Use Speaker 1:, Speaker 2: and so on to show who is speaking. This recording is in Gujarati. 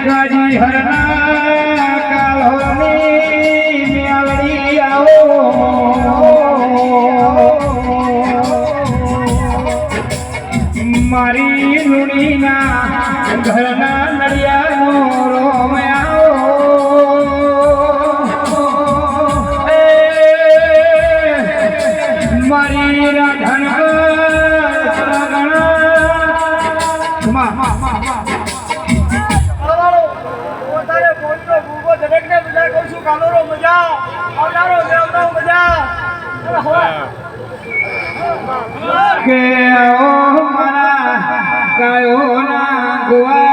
Speaker 1: કાજી હરના કાલોની મ્યાવડી આવો મારી લુણીના ઘરના નડિયાનો રોમ આવો. મારી મજા. આવનારો દેવનો મજા. કે ઓ મારા ગાયોના ગોવાળિયા